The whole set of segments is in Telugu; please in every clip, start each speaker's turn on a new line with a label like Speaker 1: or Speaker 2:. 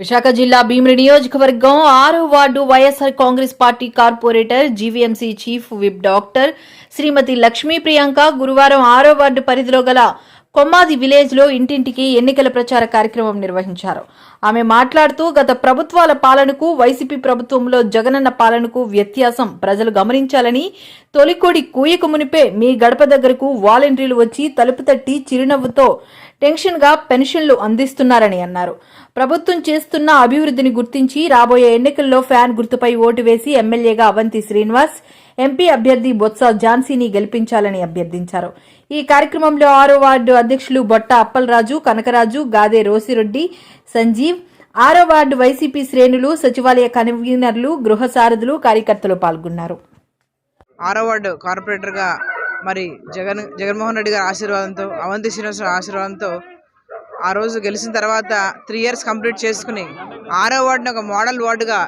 Speaker 1: విశాఖ జిల్లా భీమిలి నియోజకవర్గం ఆరో ward YSR Congress party corporator GVMC chief whip doctor Srimathi Lakshmi Priyanka గురువారం ఆరో వార్డు పరిధిలో గల కొమ్మాది విలేజ్లో ఇంటింటికి ఎన్నికల ప్రచార కార్యక్రమం నిర్వహించారు. ఆమె మాట్లాడుతూ గత ప్రభుత్వాల పాలనకు వైసీపీ ప్రభుత్వంలో జగనన్న పాలనకు వ్యత్యాసం ప్రజలు గమనించాలని తొలికోడి కూయక మునిపే మీ గడప దగ్గరకు వాలంటీర్లు వచ్చి తలుపు తట్టి చిరునవ్వుతో టెన్షన్గా పెన్షన్లు అందిస్తున్నారని అన్నారు. ప్రభుత్వం చేస్తున్న అభివృద్ధిని గుర్తించి రాబోయే ఎన్నికల్లో ఫ్యాన్ గుర్తుపై ఓటు వేసి ఎమ్మెల్యేగా అవంతి శ్రీనివాస్ ఎంపీ అభ్యర్థి బొత్స ఝాన్సీని గెలిపించాలని అభ్యర్థించారు. ఈ కార్యక్రమంలో ఆరో వార్డు అధ్యక్షులు బొట్ట అప్పలరాజు కనకరాజు గాదే రోసిరెడ్డి సంజీవ్. ఆరో వార్డు వైసీపీ శ్రేణులు సచివాలయ కన్వీనర్లు గృహ సారథులు కార్యకర్తలు పాల్గొన్నారు.
Speaker 2: ఆరో వార్డు కార్పొరేటర్గా మరి జగన్ జగన్మోహన్ రెడ్డి గారి ఆశీర్వాదంతో అవంతి శ్రీనివాసరావు ఆశీర్వాదంతో ఆ రోజు గెలిచిన తర్వాత త్రీ ఇయర్స్ కంప్లీట్ చేసుకుని ఆరో వార్డుని ఒక మోడల్ వార్డుగా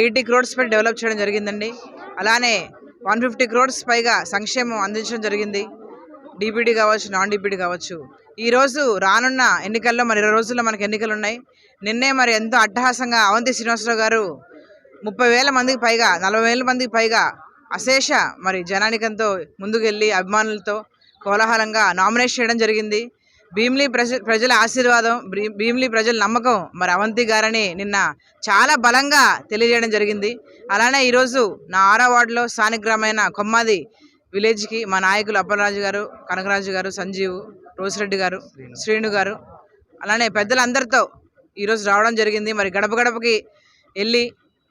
Speaker 2: ఎయిటీ క్రోడ్స్ పెట్టి డెవలప్ చేయడం జరిగిందండి. అలానే వన్ ఫిఫ్టీ క్రోడ్స్ పైగా సంక్షేమం అందించడం జరిగింది. డీపీడీ కావచ్చు నాన్ డీపీడీ కావచ్చు ఈరోజు రానున్న ఎన్నికల్లో మరి ఇరవై రోజుల్లో మనకి ఎన్నికలు ఉన్నాయి. నిన్నే మరి ఎంతో అట్టహాసంగా అవంతి శ్రీనివాసరావు గారు ముప్పై వేల మందికి పైగా నలభై వేల మందికి పైగా అశేష మరి జనానికంతో ముందుకెళ్ళి అభిమానులతో కోలాహలంగా నామినేట్ చేయడం జరిగింది. భీమ్లీ ప్రజ ప్రజల ఆశీర్వాదం భీమ్లీ ప్రజల నమ్మకం మరి అవంతి గారని నిన్న చాలా బలంగా తెలియజేయడం జరిగింది. అలానే ఈరోజు నా ఆరో వార్డులో స్థానిక గ్రామైన కొమ్మాది విలేజ్కి మా నాయకులు అప్పలరాజు గారు కనకరాజు గారు సంజీవ్ రోసిరెడ్డి గారు శ్రీను గారు అలానే పెద్దలందరితో ఈరోజు రావడం జరిగింది. మరి గడప గడపకి వెళ్ళి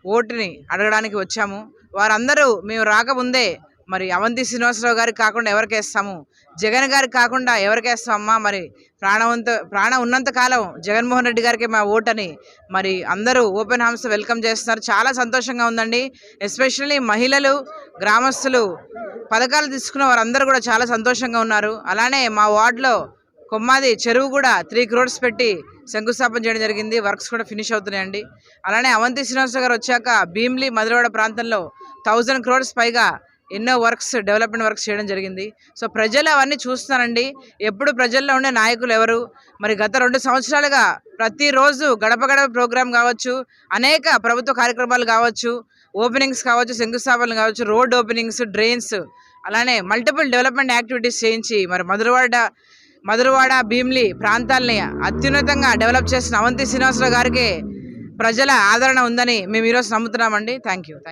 Speaker 2: ఓటుని అడగడానికి వచ్చాము. వారందరూ మేము రాకముందే మరి అవంతి శ్రీనివాసరావు గారికి కాకుండా ఎవరికి వేస్తాము జగన్ గారికి కాకుండా ఎవరికి వేస్తామమ్మా మరి ప్రాణవంత ప్రాణం ఉన్నంత కాలం జగన్మోహన్ రెడ్డి గారికి మా ఓటని మరి అందరూ ఓపెన్ హామ్స్ వెల్కమ్ చేస్తున్నారు. చాలా సంతోషంగా ఉందండి. ఎస్పెషల్లీ మహిళలు గ్రామస్తులు పథకాలు తీసుకున్న వారందరూ కూడా చాలా సంతోషంగా ఉన్నారు. అలానే మా వార్డులో కొమ్మాది చెరువు కూడా త్రీ క్రోడ్స్ పెట్టి శంకుస్థాపన చేయడం జరిగింది. వర్క్స్ కూడా ఫినిష్ అవుతున్నాయండి. అలానే అవంతి శ్రీనివాసరావు గారు వచ్చాక భీమ్లీ మధురవాడ ప్రాంతంలో థౌజండ్ క్రోడ్స్ పైగా ఎన్నో వర్క్స్ డెవలప్మెంట్ వర్క్స్ చేయడం జరిగింది. సో ప్రజలు అవన్నీ చూస్తున్నారండి. ఎప్పుడు ప్రజల్లో ఉండే నాయకులు ఎవరు? మరి గత రెండు సంవత్సరాలుగా ప్రతిరోజు గడప గడప ప్రోగ్రాం కావచ్చు అనేక ప్రభుత్వ కార్యక్రమాలు కావచ్చు ఓపెనింగ్స్ కావచ్చు శంకుస్థాపనలు కావచ్చు రోడ్ ఓపెనింగ్స్ డ్రైన్స్ అలానే మల్టిపుల్ డెవలప్మెంట్ యాక్టివిటీస్ చేయించి మరి మధురవాడ మధురవాడ భీమ్లీ ప్రాంతాల్ని అత్యున్నతంగా డెవలప్ చేసిన అవంతి శ్రీనివాసరావు గారికి ప్రజల ఆదరణ ఉందని మేము ఈరోజు నమ్ముతున్నామండి. Thank you